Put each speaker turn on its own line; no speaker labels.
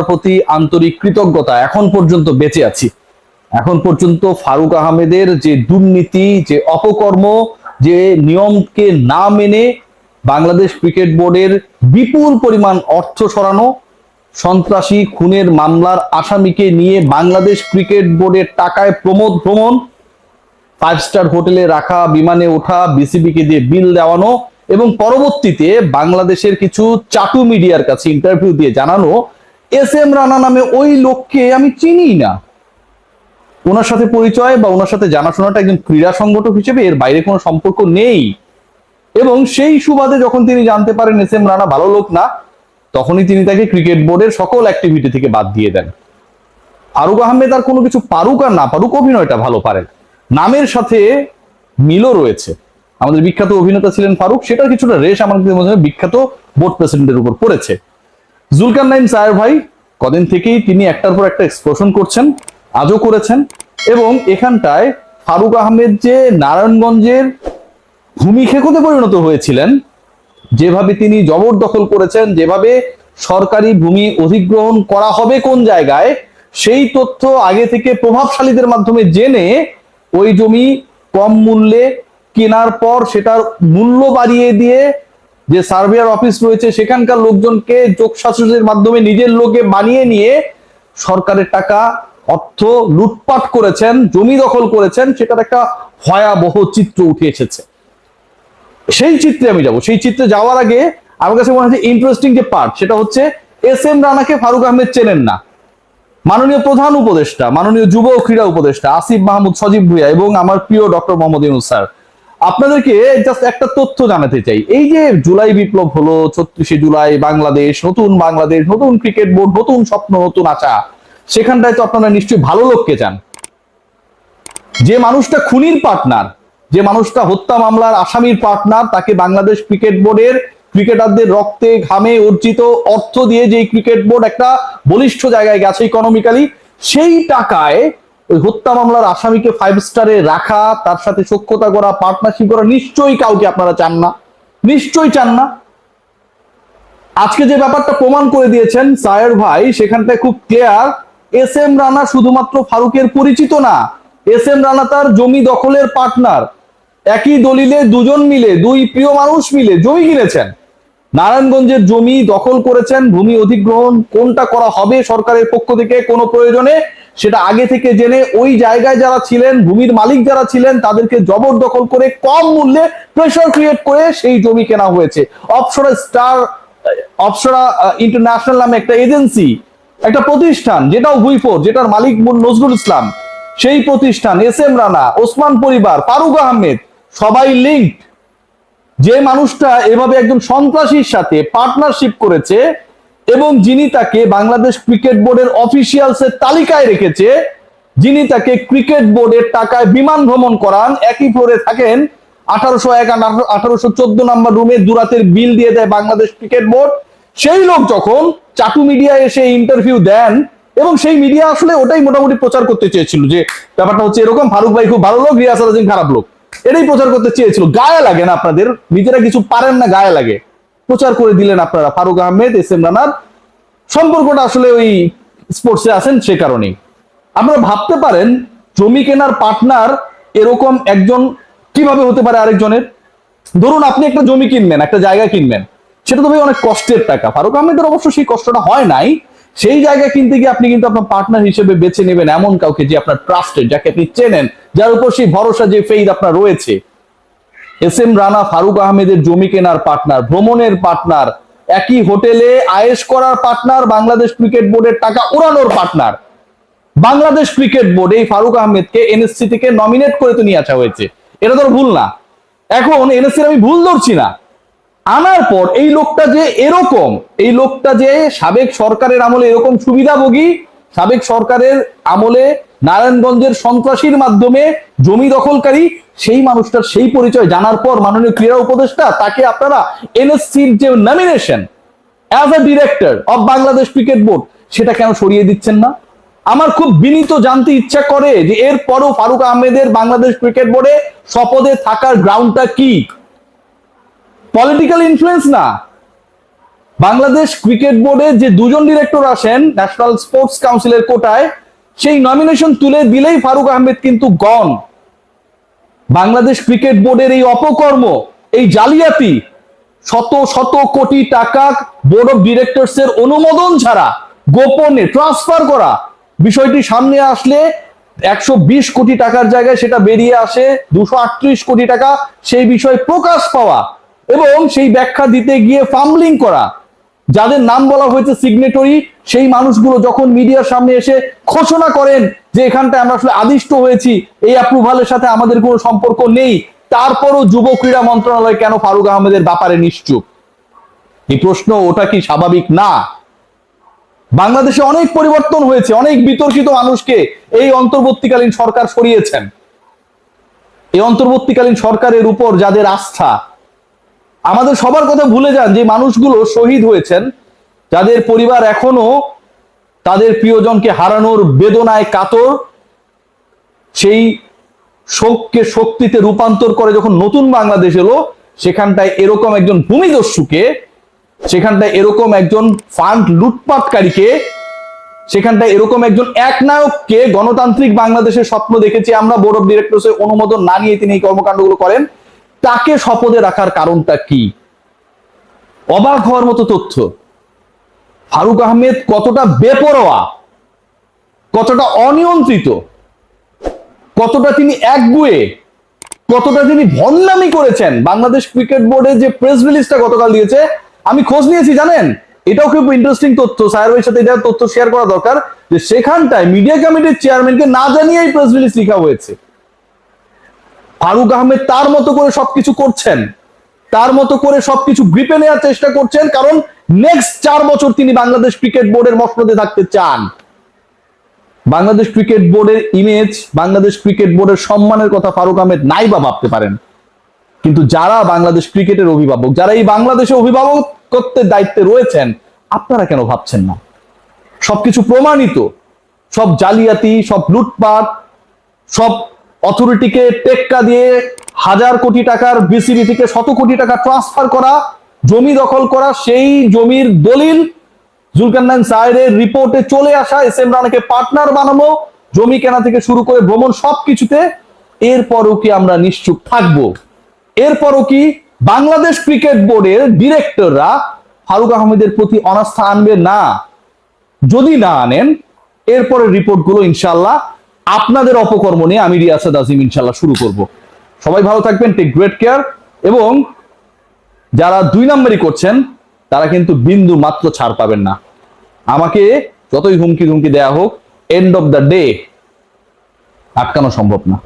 প্রতি আন্তরিক কৃতজ্ঞতা এখন পর্যন্ত বেঁচে আছি। এখন পর্যন্ত ফারুক আহমেদের যে দুর্নীতি, যে অপকর্ম, যে নিয়মকে না মেনে বাংলাদেশ ক্রিকেট বোর্ডের বিপুল পরিমাণ অর্থ সরানো, সন্ত্রাসী খুনের মামলার আসামিকে নিয়ে বাংলাদেশ ক্রিকেট বোর্ডের টাকায় প্রমোদ ভ্রমণ ফাইভ স্টার হোটেলে রাখা, বিমানে ওঠা, বিসিবিকে দিয়ে বিল দেওয়ানো এবং পরবর্তীতে বাংলাদেশের কিছু চাটু মিডিয়ার কাছে ইন্টারভিউ দিয়ে জানানো এস এম রানা নামে ওই লোককে আমি চিনি না। ওনার সাথে পরিচয় বা ওনার সাথে জানাশোনাটা একজন ক্রীড়া সংগঠক হিসেবে এর বাইরে কোনো সম্পর্ক নেই। এবং সেই সুবাদে যখন তিনি জানতে পারেন এস এম রানা ভালো লোক না, তখনই তিনি তাকে ক্রিকেট বোর্ডের সকল অ্যাক্টিভিটি থেকে বাদ দিয়ে দেন। ফারুক আহমেদ আর কোনো কিছু পারুক আর না পারুক অভিনয়টা ভালো পারেন। নামের সাথে মিলও রয়েছে। আমাদের বিখ্যাত অভিনেতা ছিলেন ফারুক, সেটার কিছুটা রেশ আমাদের বিখ্যাত বোর্ড প্রেসিডেন্টের উপর পড়েছে। জুলকার নাইম সায়ের ভাই কদিন থেকেই তিনি একটার পর একটা এক্সপ্লোশন করছেন, আজও করেছেন এবং এখানটায় ফারুক আহমেদ যে নারায়ণগঞ্জের ভূমি খেকোতে পরিণত হয়েছিলেন, যেভাবে তিনি জবরদখল করেছেন, যেভাবে সরকারি ভূমি অধিগ্রহণ করা হবে কোন জায়গায়, সেই তথ্য আগে থেকে প্রভাবশালীদের মাধ্যমে জেনে ওই জমি কম মূল্যে কেনার পর সেটার মূল্য বাড়িয়ে দিয়ে যে সার্ভেয়ার অফিস রয়েছে, সেখানকার লোকজনকে যোগশাসনের মাধ্যমে নিজের লোকে বানিয়ে নিয়ে সরকারের টাকা, অর্থ লুটপাট করেছেন, জমি দখল করেছেন, সেটার একটা ভয়াবহ চিত্র উঠে এসেছে। সেই চিত্রে আমি যাব। সেই চিত্রে যাওয়ার আগে আমার কাছে মনে হচ্ছে ইন্টারেস্টিং যে পার্ট সেটা হচ্ছে এস এম রানাকে ফারুক আহমেদ চেনেন না। মাননীয় প্রধান উপদেষ্টা, মাননীয় যুব ও ক্রীড়া উপদেষ্টা, আসিফ মাহমুদ, সজীব ভুইয়া এবং আমার প্রিয় ডক্টর মোহাম্মদ ইউনুস স্যার। আপনাদেরকে জাস্ট একটা তথ্য জানাতে চাই। এই যে জুলাই বিপ্লব হলো, ছত্রিশে জুলাই, বাংলাদেশ, নতুন বাংলাদেশ, নতুন ক্রিকেট বোর্ড, নতুন স্বপ্ন, নতুন আশা, সেখানটায় তো আপনারা নিশ্চয়ই ভালো লোককে চান। যে মানুষটা খুনির পার্টনার যে মানুষটা হত্যা মামলার আসামির পার্টনার তাকে বাংলাদেশ ক্রিকেট বোর্ডের ক্রিকেটারদের রক্তে ঘামে অর্জিত অর্থ দিয়ে যে ক্রিকেট বোর্ড একটা বলিষ্ঠ জায়গায় গেছে ইকোনমিক্যালি সেই টাকায় ওই হত্যা মামলার আসামিকে ফাইভ স্টারে রাখা, তার সাথে সক্ষতা করা পার্টনারশিপ করা নিশ্চয়ই কাউকে আপনারা চান না। নিশ্চয়ই চান না। আজকে যে ব্যাপারটা প্রমাণ করে দিয়েছেন সায়ের ভাই, সেখানটায় খুব ক্লিয়ার এস এম রানা শুধুমাত্র ফারুকের পরিচিত না এস এম রানা তার জমি দখলের পার্টনার একই দলিলে দুজন মিলে, দুই প্রিয় মানুষ মিলে জমি কিনেছেন। নারায়ণগঞ্জের জমি দখল করেছেন, ভূমি অধিগ্রহণ কোনটা করা হবে সরকারের পক্ষ থেকে কোনো প্রয়োজনে, সেটা আগে থেকে জেনে ওই জায়গায় যারা ছিলেন, ভূমির মালিক যারা ছিলেন, তাদেরকে জবরদখল করে কম মূল্যে প্রেশার ক্রিয়েট করে সেই জমি কেনা হয়েছে। অপসরা স্টার, অপসরা ইন্টারন্যাশনাল নামে একটা এজেন্সি, একটা প্রতিষ্ঠান, যেটাও ভুইফোর যেটার মালিক নজরুল ইসলাম। সেই প্রতিষ্ঠান, এস এম রানা, ওসমান পরিবার, ফারুক আহমেদ, সবাই লিঙ্কড যে মানুষটা এভাবে একজন সন্ত্রাসীর সাথে পার্টনারশিপ করেছে এবং যিনি তাকে বাংলাদেশ ক্রিকেট বোর্ডের অফিসিয়ালস এর তালিকায় রেখেছে, যিনি তাকে ক্রিকেট বোর্ডের টাকায় বিমান ভ্রমণ করান, একই ফ্লোরে থাকেন, আঠারোশো এক আঠারোশো চোদ্দ নম্বর রুমে দুরাতের বিল দিয়ে দেয় বাংলাদেশ ক্রিকেট বোর্ড। সেই লোক যখন চাটু মিডিয়া এসে ইন্টারভিউ দেন এবং সেই মিডিয়া আসলে ওটাই মোটামুটি প্রচার করতে চেয়েছিল যে ব্যাপারটা হচ্ছে এরকম ফারুক ভাই খুব ভালো লোক আলাদিন খারাপ লোক। এটাই প্রচার করতে চেয়েছিল। গায়ে লাগে না আপনাদের, নিজেরা কিছু পারেন না, গায়ে লাগে। প্রচার করে দিলেন আপনারা। ফারুক আহমেদ, এস এম রানার সম্পর্কটা আসলে ওই স্পোর্টসে আছেন সে কারণেই। আপনারা ভাবতে পারেন, জমি কেনার পার্টনার এরকম একজন কীভাবে হতে পারে আরেকজনের? ধরুন আপনি একটা জমি কিনবেন, একটা জায়গা কিনবেন। সেটা তো ভাই অনেক কষ্টের টাকা। ফারুক আহমেদের অবশ্য সেই কষ্টটা হয় নাই। সেই জায়গা কিনতে গিয়ে আপনি কিন্তু আপনার পার্টনার হিসেবে বেছে নেবেন এমন কাউকে যে আপনার ট্রাস্টেড যাকে আপনি চেনেন, যার উপর সেই ভরসা, যে ফেইদ আপনার রয়েছে। এস এম রানা ফারুক আহমেদের জমি কেনার পার্টনার ভ্রমণের পার্টনার একই হোটেলে আয়েশ করার পার্টনার বাংলাদেশ ক্রিকেট বোর্ডের টাকা উড়ানোর পার্টনার বাংলাদেশ ক্রিকেট বোর্ড এই ফারুক আহমেদকে এনএসসি থেকে নমিনেট করে তো নিয়ে আসা হয়েছে। এটা তো ভুল না। এখন এনএসসি আমি ভুল ধরছি না। আনার পর এই লোকটা যে এরকম, এই লোকটা যে সাবেক সরকারের আমলে এরকম সুবিধাভোগী, সাবেক সরকারের আমলে নারায়ণগঞ্জের সন্ত্রাসীর মাধ্যমে জমি দখলকারী, সেই মানুষটার সেই পরিচয় জানার পর মাননীয় ক্রীড়া উপদেষ্টা তাকে আপনারা এনএসসির যে nomination as a director of Bangladesh cricket board সেটা কেন সরিয়ে দিচ্ছেন না? আমার খুব বিনীত জানতে ইচ্ছা করে যে এর পরও ফারুক আহমেদের বাংলাদেশ ক্রিকেট বোর্ডে শপথে থাকার গ্রাউন্ডটা কি? পলিটিক্যাল ইনফ্লুয়েন্স না। বাংলাদেশ ক্রিকেট বোর্ডে যে দুজন ডিরেক্টর আসেন ন্যাশনাল স্পোর্টস কাউন্সিলের কোটায়, সেই নমিনেশন তুলে দিলেই ফারুক আহমেদ কিন্তু গন বাংলাদেশ ক্রিকেট বোর্ডের এই অপকর্ম, এই জালিয়াতি, শত শত কোটি টাকা বোর্ড অফ ডিরেক্টরস এর অনুমোদন ছাড়া, গোপনে ট্রান্সফার করা, বিষয়টি সামনে আসলে একশো বিশ কোটি টাকার জায়গায় সেটা বেরিয়ে আসে, দুশো আটত্রিশ কোটি টাকা সেই বিষয়ে প্রকাশ পাওয়া এবং সেই ব্যাখ্যা দিতে গিয়ে ফাম্বলিং করা, যাদের নাম বলা হয়েছে সিগনেটরি সেই মানুষগুলো যখন মিডিয়ার সামনে এসে ঘোষণা করেন যে এখানটায় আমরা আসলে আদিষ্ট হয়েছি, এই অ্যাপ্রুভালের সাথে আমাদের কোনো সম্পর্ক নেই, তারপরও যুব ক্রীড়া মন্ত্রণালয় কেন ফারুক আহমেদের ব্যাপারে নিশ্চুপ? এই প্রশ্ন ওটা কি স্বাভাবিক? না। বাংলাদেশে অনেক পরিবর্তন হয়েছে, অনেক বিতর্কিত মানুষকে এই অন্তর্বর্তীকালীন সরকার সরিয়েছেন। এই অন্তর্বর্তীকালীন সরকারের উপর যাদের আস্থা আমাদের সবার কথা ভুলে যান যে মানুষগুলো শহীদ হয়েছেন, যাদের পরিবার এখনও তাদের প্রিয়জনকে হারানোর বেদনায় কাতর, সেই শোককে শক্তিতে রূপান্তর করে যখন নতুন বাংলাদেশ এলো, সেখানটায় এরকম একজন ভূমিদস্যুকে, সেখানটায় এরকম একজন ফান্ড লুটপাটকারীকে, সেখানটায় এরকম একজন একনায়ককে গণতান্ত্রিক বাংলাদেশের স্বপ্ন দেখেছি আমরা বোর্ড অফ ডিরেক্টরস অনুমোদন না নিয়ে তিনি এই কর্মকাণ্ডগুলো করেন। তাকে শপথে রাখার কারণটা কি? অবাক হওয়ার মতো তথ্য। ফারুক আহমেদ কতটা বেপরোয়া, কতটা অনিয়ন্ত্রিত, কতটা তিনি একগুয়ে, কতটা তিনি ভণ্ডামি করেছেন। বাংলাদেশ ক্রিকেট বোর্ডে যে প্রেস রিলিজটা গতকাল দিয়েছে, আমি খোঁজ নিয়েছি, জানেন? এটাও খুব ইন্টারেস্টিং তথ্য। সাহের ভাইয়ের সাথে এটা তথ্য শেয়ার করা দরকার যে সেখানটায় মিডিয়া কমিটির চেয়ারম্যানকে না জানিয়ে এই প্রেস রিলিজ লেখা হয়েছে। ফারুক আহমেদ তার মতো করে সবকিছু করছেন, তার মতো করে সবকিছু গ্রিপে নেওয়ার চেষ্টা করছেন, কারণ নেক্সট চার বছর তিনি বাংলাদেশ ক্রিকেট বোর্ডের মসনদে থাকতে চান। বাংলাদেশ ক্রিকেট বোর্ডের ইমেজ বাংলাদেশ ক্রিকেট বোর্ডের সম্মানের কথা ফারুক আহমেদ নাই বা ভাবতে পারেন। কিন্তু যারা বাংলাদেশ ক্রিকেটের অভিভাবক, যারা এই বাংলাদেশে অভিভাবকত্বের দায়িত্বে রয়েছেন, আপনারা কেন ভাবছেন না? সবকিছু প্রমাণিত। সব জালিয়াতি, সব লুটপাট, সব অথরিটিকে টেক্কা দিয়ে হাজার কোটি টাকার বিসিবি থেকে শত কোটি টাকা ট্রান্সফার করা, জমি দখল করা, সেই জমির দলিল জুলকান্নান সাহেবের রিপোর্টে চলে আসা, এস এম রানাকে পার্টনার বানানো, জমি কেনা থেকে শুরু করে ভ্রমণ সবকিছুতে, এরপরও কি আমরা নিশ্চুপ থাকব? এরপরও কি বাংলাদেশ ক্রিকেট বোর্ডের ডিরেক্টররা ফারুক আহমেদের প্রতি অনাস্থা আনবে? না। যদি না আনেন, এরপরের রিপোর্টগুলো ইনশাল্লাহ আপনাদের অপকর্ম নিয়ে আমি রিয়াসাদ আজিম ইনশাল্লাহ শুরু করব। সবাই ভালো থাকবেন টেক গ্রেট কেয়ার এবং যারা দুই নম্বরই করছেন, তারা কিন্তু বিন্দু মাত্র ছাড় পাবেন না। আমাকে যতই হুমকি ধুমকি দেয়া হোক এন্ড অফ দ্য ডে আটকানো সম্ভব না।